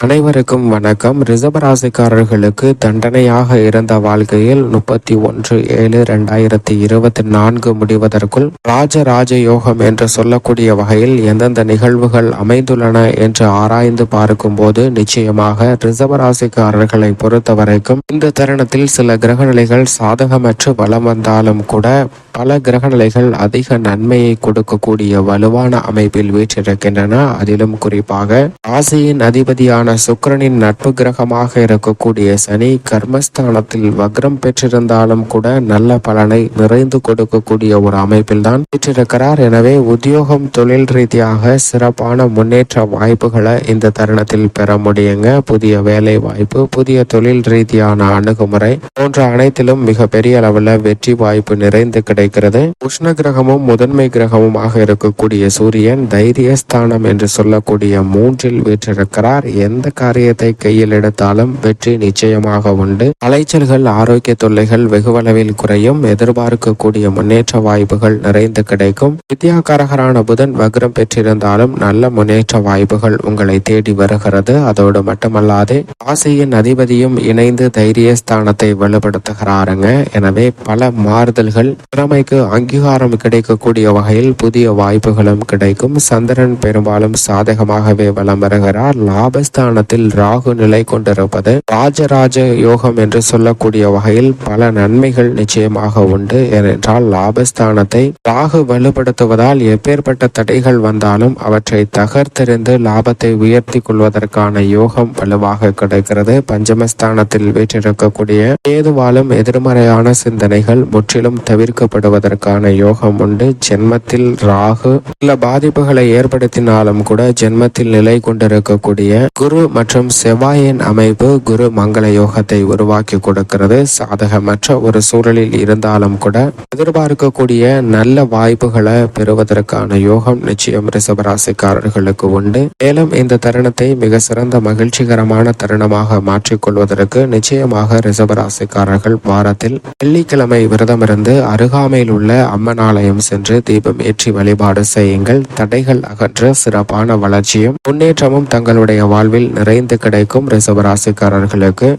அனைவருக்கும் வணக்கம். ரிசர்வராசிக்காரர்களுக்கு தண்டனையாக இருந்த வாழ்க்கையில் முப்பத்தி ஒன்று ஏழு இரண்டாயிரத்தி இருபத்தி நான்கு முடிவதற்குள் ராஜராஜ யோகம் என்று சொல்லக்கூடிய வகையில் எந்தெந்த நிகழ்வுகள் அமைந்துள்ளன என்று ஆராய்ந்து பார்க்கும்போது நிச்சயமாக ரிசர்வராசிக்காரர்களை பொறுத்த வரைக்கும் இந்த தருணத்தில் சில கிரகநிலைகள் சாதகமற்று வலம் வந்தாலும் கூட பல கிரகநிலைகள் அதிக நன்மையை கொடுக்கக்கூடிய வலுவான அமைப்பில் வீற்றிருக்கின்றன. அதிலும் குறிப்பாக ராசியின் அதிபதியான சுக்கிரனின் நட்பு கிரகமாக இருக்கக்கூடிய சனி கர்மஸ்தானத்தில் வக்ரம் பெற்றிருந்தாலும் கூட நல்ல பலனை நிறைந்து கொடுக்கக்கூடிய ஒரு அமைப்பில் தான் பெற்றிருக்கிறார். எனவே உத்தியோகம் தொழில் ரீதியாக சிறப்பான முன்னேற்ற வாய்ப்புகளை இந்த தருணத்தில் பெற முடியுங்க. புதிய வேலை வாய்ப்பு புதிய தொழில் ரீதியான அணுகுமுறை போன்ற அனைத்திலும் மிக பெரிய அளவில் வெற்றி வாய்ப்பு நிறைந்து கிடைக்கிறது. உஷ்ண கிரகமும் முதன்மை கிரகமுமாக இருக்கக்கூடிய சூரியன் தைரியஸ்தானம் என்று சொல்லக்கூடிய மூன்றில் வீற்றிருக்கிறார். எந்த காரியத்தை கையில் எடுத்தாலும் வெற்றி நிச்சயமாக உண்டு. அலைச்சல்கள் ஆரோக்கிய தொல்லைகள் வெகுவளவில் குறையும். எதிர்பார்க்கக்கூடிய முன்னேற்ற வாய்ப்புகள் நிறைந்து கிடைக்கும். வித்யாகாரகரான புதன் வக்ரம் பெற்றிருந்தாலும் நல்ல முன்னேற்ற வாய்ப்புகள் உங்களை தேடி வருகிறது. அதோடு மட்டுமல்லாது ராசியின் அதிபதியும் இணைந்து தைரியஸ்தானத்தை வலுப்படுத்துகிறாருங்க. எனவே பல மாறுதல்கள் திறமைக்கு அங்கீகாரம் கிடைக்கக்கூடிய வகையில் புதிய வாய்ப்புகளும் கிடைக்கும். சந்திரன் பெரும்பாலும் சாதகமாகவே வலம் வருகிறார். ஸ்தானத்தில் ராகு நிலை கொண்டிருப்பது ராஜராஜ யோகம் என்று சொல்லக்கூடிய வகையில் பல நன்மைகள் நிச்சயமாக உண்டு. ஏனென்றால் லாபஸ்தானத்தை ராகு வலுப்படுத்துவதால் எப்பேற்பட்ட தடைகள் வந்தாலும் அவற்றை தகர்த்தெறிந்து லாபத்தை உயர்த்தி கொள்வதற்கான யோகம் வலுவாக கிடைக்கிறது. பஞ்சமஸ்தானத்தில் வீற்றிருக்கக்கூடிய ஏதுவாலும் எதிர்மறையான சிந்தனைகள் முற்றிலும் தவிர்க்கப்படுவதற்கான யோகம் உண்டு. ஜென்மத்தில் ராகு சில பாதிப்புகளை ஏற்படுத்தினாலும் கூட ஜென்மத்தில் நிலை கொண்டிருக்கக்கூடிய குரு மற்றும் செவ்வாயின் அமைப்பு குரு மங்கள யோகத்தை உருவாக்கி கொடுக்கிறது. சாதகமற்ற ஒரு சூழலில் இருந்தாலும் கூட எதிர்பார்க்கக்கூடிய நல்ல வாய்ப்புகளை பெறுவதற்கான யோகம் நிச்சயம் ரிசபராசிக்காரர்களுக்கு உண்டு. மேலும் இந்த தருணத்தை மிக சிறந்த மகிழ்ச்சிகரமான தருணமாக மாற்றிக்கொள்வதற்கு நிச்சயமாக ரிசபராசிக்காரர்கள் வாரத்தில் வெள்ளிக்கிழமை விரதமிருந்து அருகாமையில் உள்ள அம்மன் ஆலயம் சென்று தீபம் ஏற்றி வழிபாடு செய்யுங்கள். தடைகள் அகற்ற சிறப்பான வளர்ச்சியும் முன்னேற்றமும் தங்களுடைய வாழ்வில் நிறைந்து கிடைக்கும். ரிசவராசிக்காரர்களுக்கு